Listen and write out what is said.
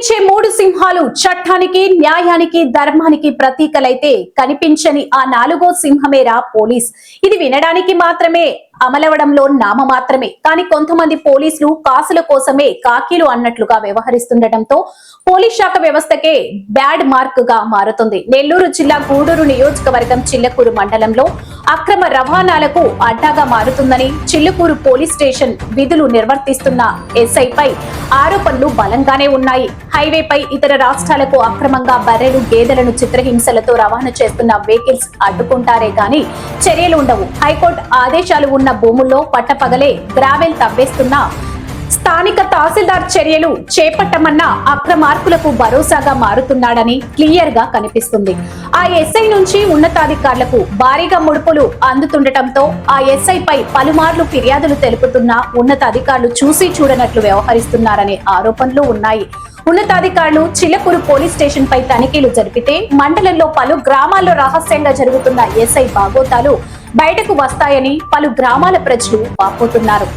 కనిపించే మూడు సింహాలు చట్టానికి న్యాయానికి ధర్మానికి ప్రతీకలైతే కనిపించని ఆ నాలుగో సింహమేరా పోలీస్. ఇది వినడానికి మాత్రమే అమలవడంలో నామ మాత్రమే. కానీ కొంతమంది పోలీసులు కాసుల కోసమే కాకీలు అన్నట్లుగా వ్యవహరిస్తుండటంతో పోలీస్ శాఖ వ్యవస్థకే బ్యాడ్ మార్క్గా మారుతుంది. నెల్లూరు జిల్లా గూడూరు నియోజకవర్గం చిల్లకూరు మండలంలో అక్రమ రవాణాలకు అడ్డాగా మారుతుందని చిల్లుకూరు పోలీస్ స్టేషన్ విధులు నిర్వర్తిస్తున్న ఎస్ఐపై ఆరోపణలు బలంగానే ఉన్నాయి. హైవేపై ఇతర రాష్ట్రాలకు అక్రమంగా బర్రెలు గేదెలను చిత్రహింసలతో రవాణా చేస్తున్న వెహికల్స్ అడ్డుకుంటారే గాని చర్యలు ఉండవు. హైకోర్టు ఆదేశాలు ఉన్న భూముల్లో పట్టపగలే గ్రావెల్ తవ్వేస్తున్న స్థానిక తహసీల్దార్ చర్యలు చేపట్టమన్న అక్రమార్కులకు భరోసాగా మారుతున్నాడని క్లియర్గా కనిపిస్తుంది. ఆ ఎస్ఐ నుంచి ఉన్నతాధికారులకు భారీగా ముడుపులు అందుతుండటంతో ఆ ఎస్ఐపై పలుమార్లు ఫిర్యాదులు తెలుపుతున్న ఉన్నతాధికారులు చూసి చూడనట్లు వ్యవహరిస్తున్నారనే ఆరోపణలు ఉన్నాయి. ఉన్నతాధికారులు చిలకూరు పోలీస్ స్టేషన్ పై తనిఖీలు జరిపితే మండలంలో పలు గ్రామాల్లో రహస్యంగా జరుగుతున్న ఎస్ఐ బాగోతాలు బయటకు వస్తాయని పలు గ్రామాల ప్రజలు వాపోతున్నారు.